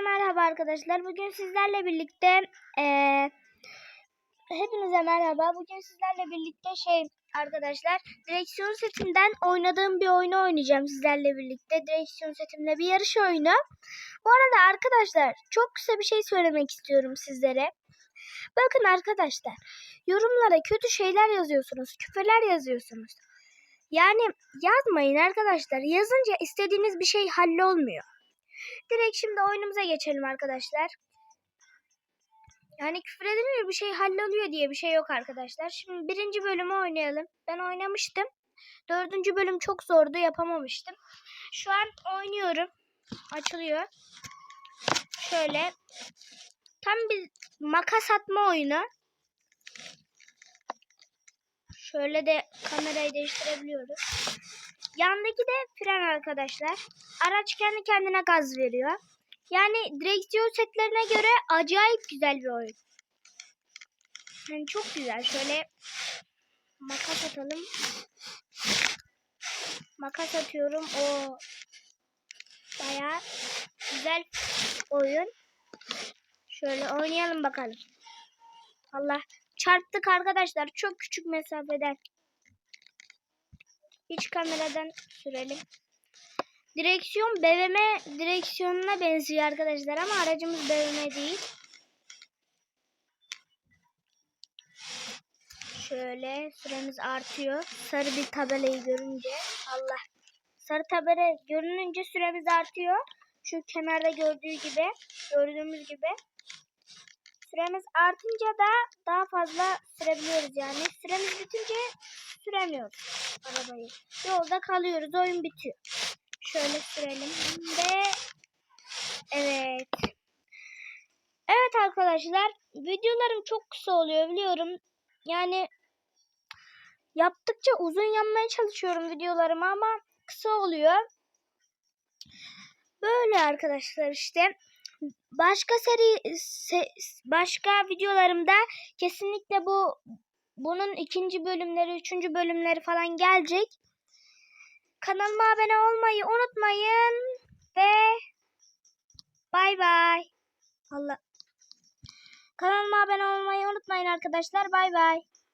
merhaba arkadaşlar. Bugün sizlerle birlikte eee hepinize merhaba. Bugün sizlerle birlikte şey arkadaşlar direksiyon setinden oynadığım bir oyunu oynayacağım sizlerle birlikte. Direksiyon setimle bir yarış oyunu. Bu arada arkadaşlar çok kısa bir şey söylemek istiyorum sizlere. Bakın arkadaşlar yorumlara kötü şeyler yazıyorsunuz, küfürler yazıyorsunuz. Yani yazmayın arkadaşlar. Yazınca istediğiniz bir şey hallolmuyor. Direkt şimdi oyunumuza geçelim arkadaşlar. Yani küfür edince bir şey halloluyor diye bir şey yok arkadaşlar. Şimdi birinci bölümü oynayalım. Ben oynamıştım. Dördüncü bölüm çok zordu yapamamıştım. Şu an oynuyorum. Açılıyor. Şöyle. Tam bir makas atma oyunu. Şöyle de kamerayı değiştirebiliyoruz. Yandaki de fren arkadaşlar. Araç kendi kendine gaz veriyor. Yani direksiyon setlerine göre acayip güzel bir oyun. Yani çok güzel. Şöyle makas atalım. Makas atıyorum. O baya güzel oyun. Şöyle oynayalım bakalım. Allah çarptık arkadaşlar çok küçük mesafeden. İç kameradan sürelim. Direksiyon BM direksiyonuna benziyor arkadaşlar ama aracımız BM değil. Şöyle süremiz artıyor. Sarı bir tabelayı görünce Allah. Sarı tabela görününce süremiz artıyor. Şu kenarda gördüğü gibi, gördüğümüz gibi. Süremiz artınca da daha fazla sürebiliyoruz yani. Süremiz bitince süremiyoruz arabayı. Yolda kalıyoruz. Oyun bitiyor. Şöyle sürelim ve evet. Evet arkadaşlar videolarım çok kısa oluyor biliyorum. Yani yaptıkça uzun yapmaya çalışıyorum videolarımı ama kısa oluyor. Böyle arkadaşlar işte. Başka seri se, başka videolarımda kesinlikle bu bunun ikinci bölümleri, üçüncü bölümleri falan gelecek. Kanalıma abone olmayı unutmayın ve bay bay. Allah. Kanalıma abone olmayı unutmayın arkadaşlar. Bay bay.